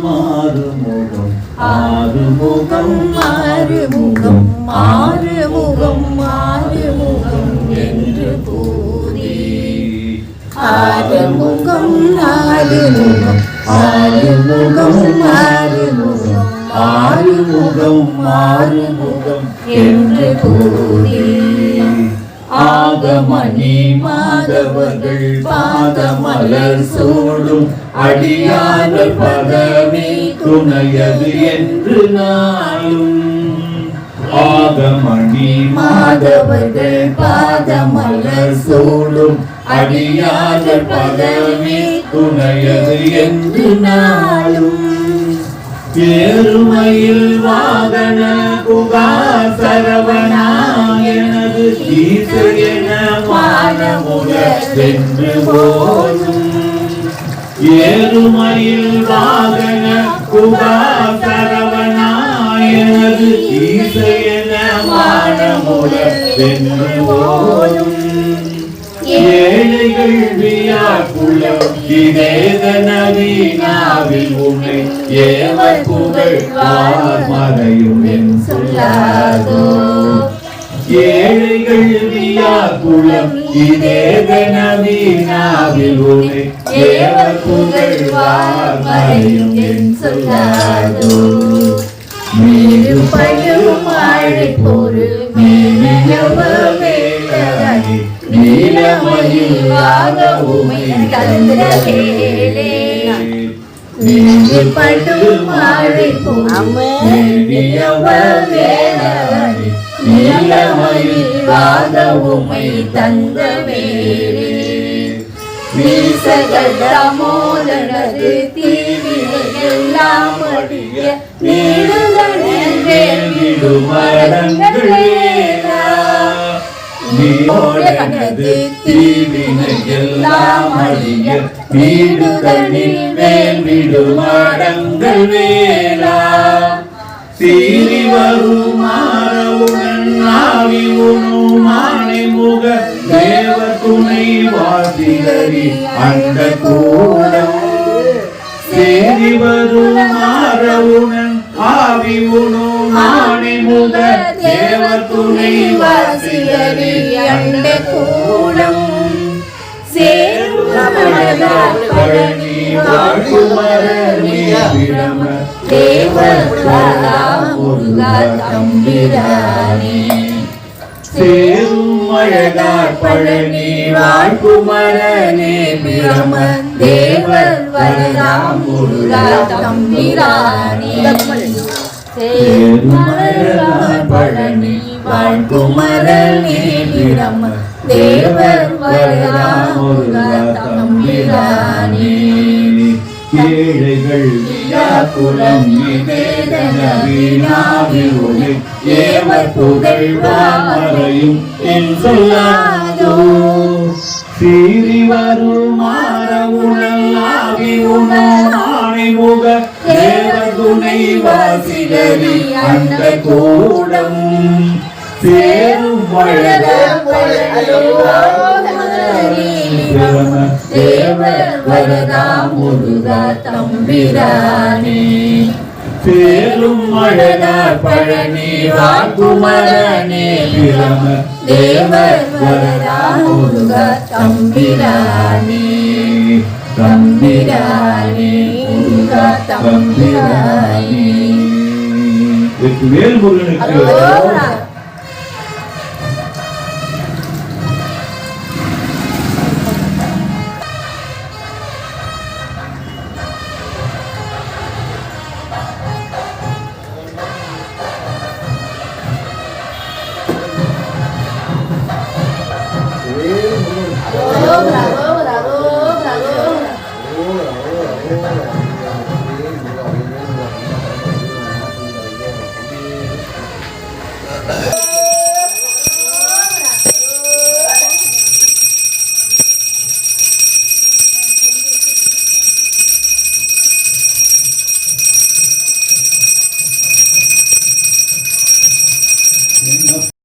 மாறுமுகம் ஆறுமுகம் மாறுமுகம் மாறுமுகம் மாறுமுகம் என்று கூறி ஆறுமுகம் ஆறுமுகம் ஆறுமுகம் ஆறுமுகம் ஆறுமுகம் ஆறுமுகம் என்று கூறி ஆகமணி மாதவர்கள் பாதமலர் சூடும் அடியார்கள் பதவி துணையது என்று நாளும். ஆகமணி மாதவர்கள் பாதமலர் சூடும் அடியார்கள் பதவி துணையது என்று நாளும். ஏறுமையில் வாகன குகா சரவணா எனது ஈசன வானமுக சென்று போதும் ஏழுமையில் வாகன குகா சரவணா எனது ஈசன வானமுக சென்று போதும் ஏழைகள் வியாக்குளம் இதேத நவீனாவில் உன்னை ஏவர் புகழ் மறையும் என் சொல்லாதோ. ஏழைகள் வியாக்குலம் இதேத நவீனாவில் உன்னை ஏவர் புகழ் மறையும் என் சொல்லாதோ. மேடு பழும் மழை பொரு மேலவ வேளி நீலமயில் வாக உமை தந்த மேடு பழும் மழை பொரு நீலமயில் உமை தந்த வேளே வீசகள் தாமோதரது அடிய நீடுகளில் வேண்டிடும் மரங்களேலா அழிய வேல் விடும் மடங்கள் சீறி வருமா? ஆவி உணும் முக தேவ துணை வாசிகரி அந்த கூடம். சேரி வரும் ஆரவுணன் ஆவி உணும் முக தேவ துணை வாசிகரி அந்த கூடம். சேரும் அழகார் பழனி முருகா தம்பிரானே சேரும் பழனி வாழ்குமரனே பிரம தேவர் வரதாம் முருகா தம்பிரானே சேருமழகார் பழனி வாழ்குமரனே பிரம தேவர் வரதாம் முருகா ஏழைகள் வியாக்குலம் இதேதன வீணாவில் ஒளி ஏவர் புகழ்வாமரையும் என் சொல்லாதோ? சீறி வரும் முக வாசிகரி அந்த கூடம். சேரும் வழக தேவர் வரதாம் முருகா தம்பிரானே. சேரும் அழகார் பழனி வாக்குமரனே. பிரம தேவர் வரதாம் முருகா தம்பிரானே. தம்பிரானே முருகா தம்பிரானே. வேல்முருகனுக்கு.